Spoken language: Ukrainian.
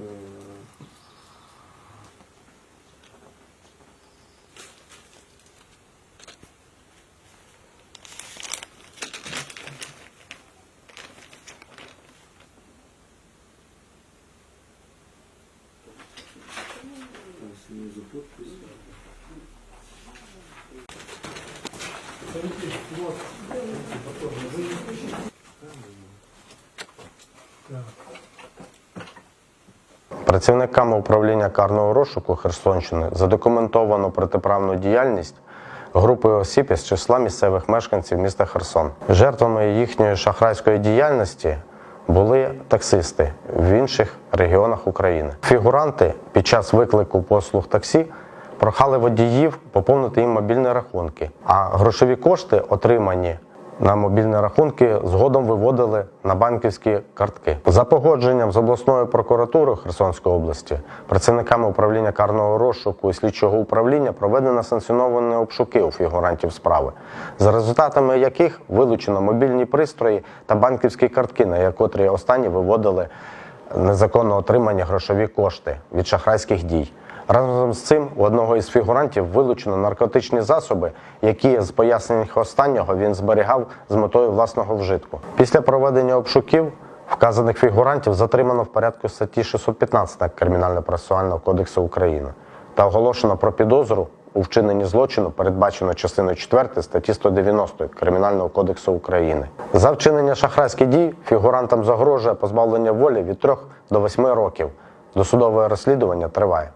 Mm. Працівниками управління карного розшуку Херсонщини задокументовано протиправну діяльність групи осіб із числа місцевих мешканців міста Херсон. Жертвами їхньої шахрайської діяльності були таксисти в інших регіонах України. Фігуранти під час виклику послуг таксі прохали водіїв поповнити їм мобільні рахунки, а грошові кошти, отримані на мобільні рахунки згодом виводили на банківські картки. За погодженням з обласною прокуратурою Херсонської області, працівниками управління карного розшуку і слідчого управління проведено санкціоновані обшуки у фігурантів справи, за результатами яких вилучено мобільні пристрої та банківські картки, на котрі останні виводили незаконно отримані грошові кошти від шахрайських дій. Разом з цим у одного із фігурантів вилучено наркотичні засоби, які з пояснень останнього він зберігав з метою власного вжитку. Після проведення обшуків вказаних фігурантів затримано в порядку статті 615 Кримінально-процесуального кодексу України та оголошено про підозру у вчиненні злочину, передбачено частиною 4 статті 190 Кримінального кодексу України. За вчинення шахрайських дій фігурантам загрожує позбавлення волі від 3 до 8 років. Досудове розслідування триває.